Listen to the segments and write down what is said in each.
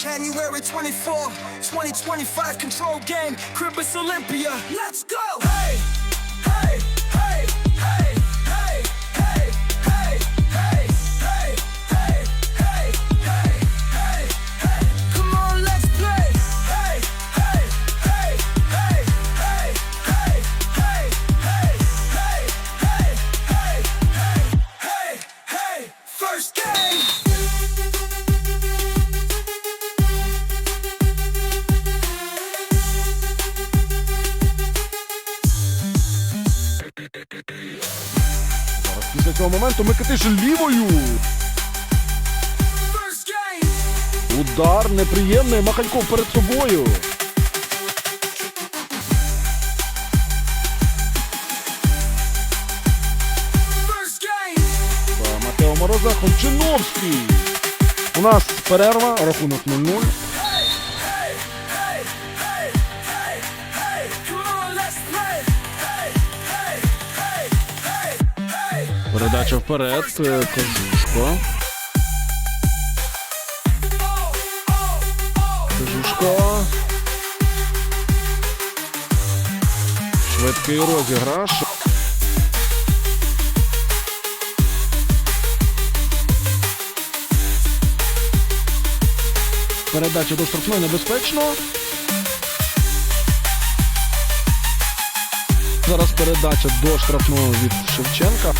January 24, 2025 control game, Cribbis Olympia. Let's go! Hey, після цього моменту Микитиш лівою. Удар неприємний. Махальков перед собою. Матео Мороза. У нас перерва, рахунок 0-0. Передача вперед. е, Кожушко. Кожушко. Швидкий розіграш. Передача до штрафної небезпечно. Зараз передача до штрафного від Шевченка.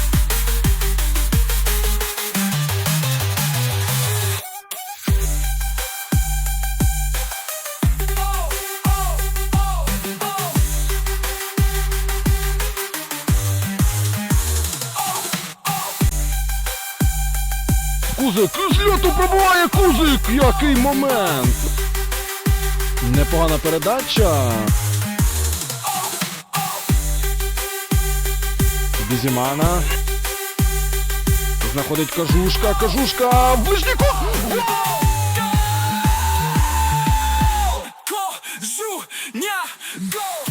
Кузик з льоту пробуває Кузик! Який момент! Непогана передача. Бізімана. Знаходить кажушка, кажушка, Вишніков! Кожуня, гол!